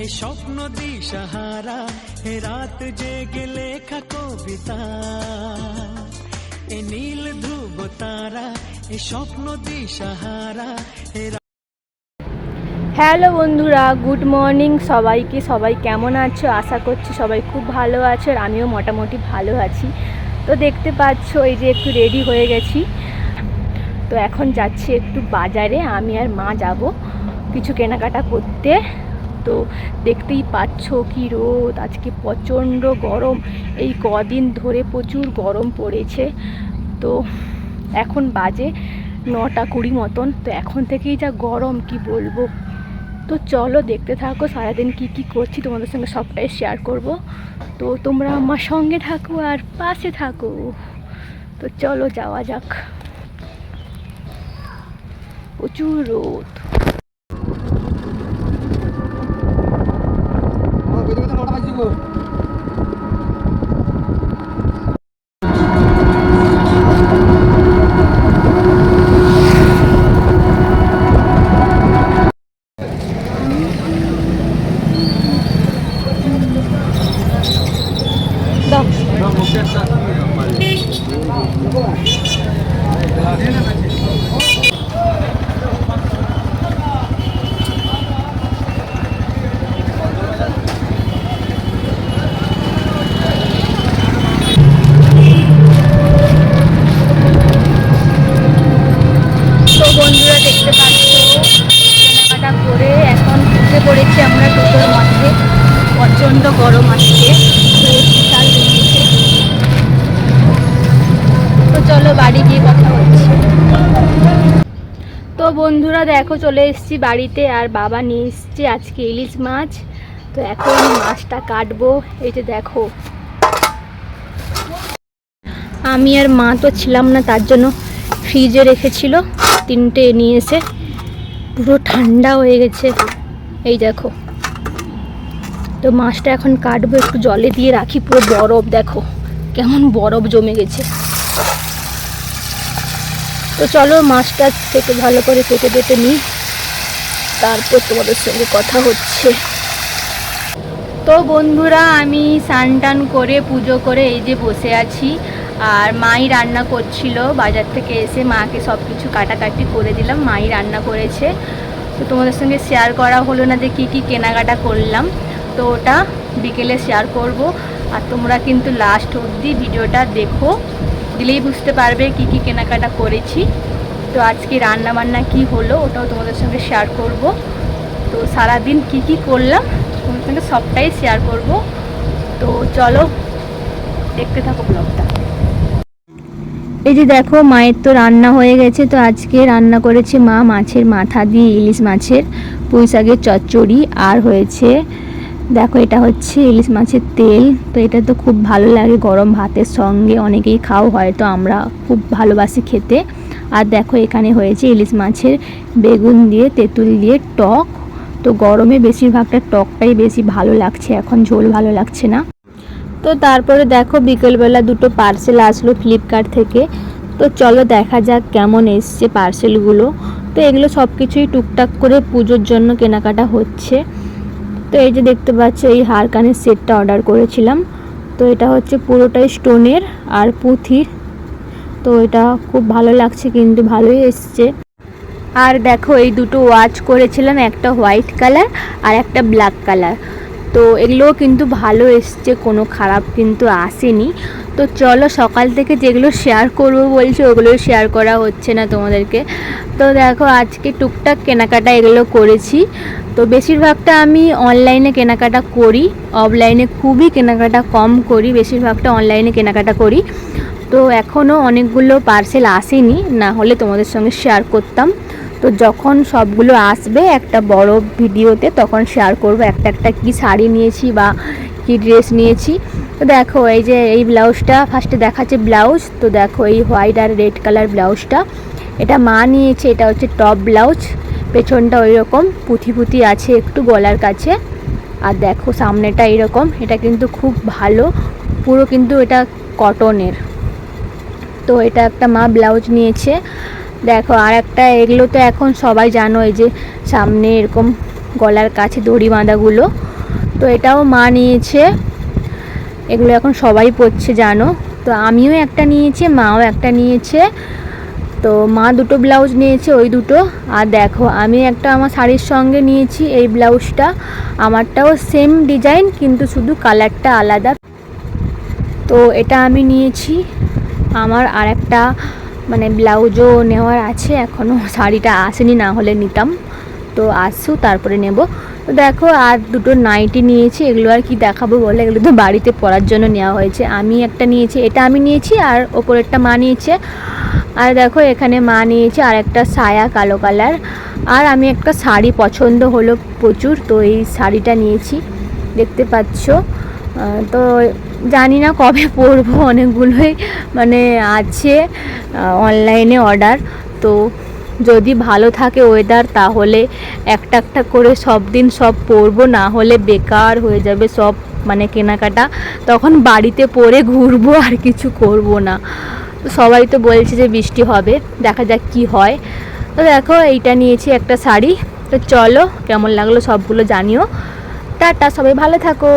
এ স্বপ্ন দিশাহারা এ রাত জেগে লেখা কবিতা এ নীল ধ্রুব তারা এ স্বপ্ন দিশাহারা এ হ্যালো বন্ধুরা, গুড মর্নিং সবাইকে। সবাই কেমন আছো? আশা করছি সবাই খুব ভালো আছো আর আমিও মোটামুটি ভালো আছি। তো দেখতে পাচ্ছ, এই যে একটু রেডি হয়ে গেছি। তো এখন যাচ্ছি একটু বাজারে, আমি আর মা যাব কিছু কেনাকাটা করতে। তো দেখতেই পাচ্ছ কি রোদ, আজকে প্রচণ্ড গরম। এই কদিন ধরে প্রচুর গরম পড়েছে। তো এখন বাজে নটা কুড়ি মতন, তো এখন থেকেই যা গরম, কি বলব? তো চলো দেখতে থাকো, সারাদিন কি কি করছি, তোমাদের সঙ্গে সবটাই শেয়ার করব। তো তোমরা আমার সঙ্গে থাকো আর পাশে থাকো। তো চলো যাওয়া যাক। প্রচুর রোদ। দেখতে পাচ্ছ কেনাকাটা করে এখন উঠে পড়েছি আমরা টোটোর মধ্যে। প্রচণ্ড গরম বেরিয়েছে তো চলো বাড়ি গিয়ে কথা হচ্ছে তো বন্ধুরা দেখো, চলে এসেছি বাড়িতে আর বাবা নিয়ে এসছে আজকে ইলিশ মাছ। তো এখন মাছটা কাটবো। এই যে দেখো। আমি আর মা তো ছিলাম না, তার জন্য ফ্রিজে রেখেছিল, তিনটে নিয়ে এসে। পুরো ঠান্ডা হয়ে গেছে। এই দেখো। তো মাছটা এখন কাটবো, একটু জলে দিয়ে রাখি, পুরো বরফ, দেখো। কেমন বরফ জমে গেছে। তো চলো মাছটা থেকে ভালো করে কেটে কেটে নিই। তারপর তোমাদের সঙ্গে কথা হচ্ছে। তো বন্ধুরা, আমি স্নান টান করে, পুজো করে এই যে বসে আছি। আর মাই রান্না করছিল, বাজার থেকে এসে মাকে সব কিছু কাটাকাটি করে দিলাম, মাই রান্না করেছে। তো তোমাদের সঙ্গে শেয়ার করা হলো না যে কী কী কেনাকাটা করলাম, তো ওটা বিকেলে শেয়ার করব। আর তোমরা কিন্তু লাস্ট অবধি ভিডিওটা দেখো, দিলেই বুঝতে পারবে কি কি কেনাকাটা করেছি। তো আজকে রান্না বান্না কি হলো ওটাও তোমাদের সঙ্গে শেয়ার করব। তো সারাদিন কি কি করলাম, তোমাদের সঙ্গে সবটাই শেয়ার করব। তো চলো, দেখতে থাকো ব্লগটা এই যে দেখো, মায়ের তো রান্না হয়ে গেছে, তো আজকে রান্না করেছে মা মাছের মাথা দিয়ে ইলিশ মাছের পুঁই শাকের চচ্চড়ি। আর হয়েছে, দেখো এটা হচ্ছে ইলিশ মাছের তেল, তো এটা তো খুব ভালো লাগে গরম ভাতের সঙ্গে, অনেকেই খাও হয়তো, আমরা খুব ভালোবাসি খেতে। আর দেখো এখানে হয়েছে ইলিশ মাছের বেগুন দিয়ে, তেঁতুল দিয়ে টক, তো গরমে বেশিরভাগটা টকটাই বেশি ভালো লাগছে, এখন ঝোল ভালো লাগছে না। তো তারপরে দেখো বিকেলবেলা দুটো পার্সেল আসলো ফ্লিপকার্ট থেকে। তো চলো দেখা যাক কেমন এসছে পার্সেলগুলো তো এগুলো সব কিছুই টুকটাক করে পুজোর জন্য কেনাকাটা হচ্ছে। তো এই যে দেখতে পাচ্ছ, এই হার কানের সেটটা অর্ডার করেছিলাম। তো এটা হচ্ছে পুরোটাই স্টোনের আর পুঁথির। তো এটা খুব ভালো লাগছে কিন্তু ভালোই এসছে। আর দেখো এই দুটো ওয়াচ করেছিলাম, একটা হোয়াইট কালার আর একটা ব্ল্যাক কালার তো এগুলোও কিন্তু ভালো এসছে, কোনো খারাপ কিন্তু আসেনি। তো চলো সকাল থেকে যেগুলো শেয়ার করব বলছি, ওগুলো শেয়ার করা হচ্ছে না তোমাদেরকে। তো দেখো আজকে টুকটাক কেনাকাটা এগুলো করেছি। তো বেশিরভাগটা আমি অনলাইনে কেনাকাটা করি অফলাইনে খুবই কেনাকাটা কম করি, বেশিরভাগটা অনলাইনে কেনাকাটা করি। তো এখনও অনেকগুলো পার্সেল আসেনি, না হলে তোমাদের সঙ্গে শেয়ার করতাম। তো যখন সবগুলো আসবে একটা বড় ভিডিওতে তখন শেয়ার করব একটা একটা কি শাড়ি নিয়েছি বা কি ড্রেস নিয়েছি। তো দেখো এই যে এই ব্লাউজটা ফার্স্টে দেখাচ্ছে ব্লাউজ, তো দেখো এই হোয়াইট আর রেড কালার ব্লাউজটা। এটা মা নিয়েছে, এটা হচ্ছে টপ ব্লাউজ, পেছনটা ওই রকম পুঁথি পুঁথি আছে একটু গলার কাছে। আর দেখো সামনেটা এরকম এটা কিন্তু খুব ভালো, পুরো কিন্তু এটা কটনের তো এটা একটা মা ব্লাউজ নিয়েছে। দেখো আর একটা এগুলো তো এখন সবাই জানো, এই যে সামনে এরকম গলার কাছে দড়ি বাঁধাগুলো। তো এটাও মা নিয়েছে। এগুলো এখন সবাই পরছে, জানো। তো আমিও একটা নিয়েছি, মাও একটা নিয়েছে। তো মা দুটো ব্লাউজ নিয়েছে, ওই দুটো। আর দেখো, আমি একটা আমার শাড়ির সঙ্গে নিয়েছি, এই ব্লাউজটা। আমারটাও সেম ডিজাইন কিন্তু শুধু কালারটা আলাদা। তো এটা আমি নিয়েছি। আমার আর একটা মানে ব্লাউজও নেওয়ার আছে এখনও শাড়িটা আসেনি, না হলে নিতাম। তো আসুক তারপরে নেব। তো দেখো, আর দুটো নাইটি নিয়েছি, এগুলো আর কি দেখাবো বলে, এগুলো তো বাড়িতে পরার জন্য নেওয়া হয়েছে। আমি একটা নিয়েছি, এটা আমি নিয়েছি, আর ওপরেরটা মা নিয়েছে। আর দেখো, এখানে মা নিয়েছে আর একটা সায়া কালো কালার। আর আমি একটা শাড়ি পছন্দ হলো প্রচুর, তো এই শাড়িটা নিয়েছি। দেখতে পাচ্ছ? তো জানি না কবে পরবো, অনেকগুলোই মানে আছে অনলাইনে অর্ডার তো যদি ভালো থাকে ওয়েদার তাহলে একটা একটা করে সব দিন সব পরবো, না হলে বেকার হয়ে যাবে সব মানে কেনাকাটা। তখন বাড়িতে পরে ঘুরবো, আর কিছু করব না। সবাই তো বলছে যে বৃষ্টি হবে, দেখা যাক কি হয়। তো দেখো, এইটা নিয়েছি একটা শাড়ি। তো চলো, কেমন লাগল সবগুলো জানিও। টাটা, সবাই ভালো থাকো।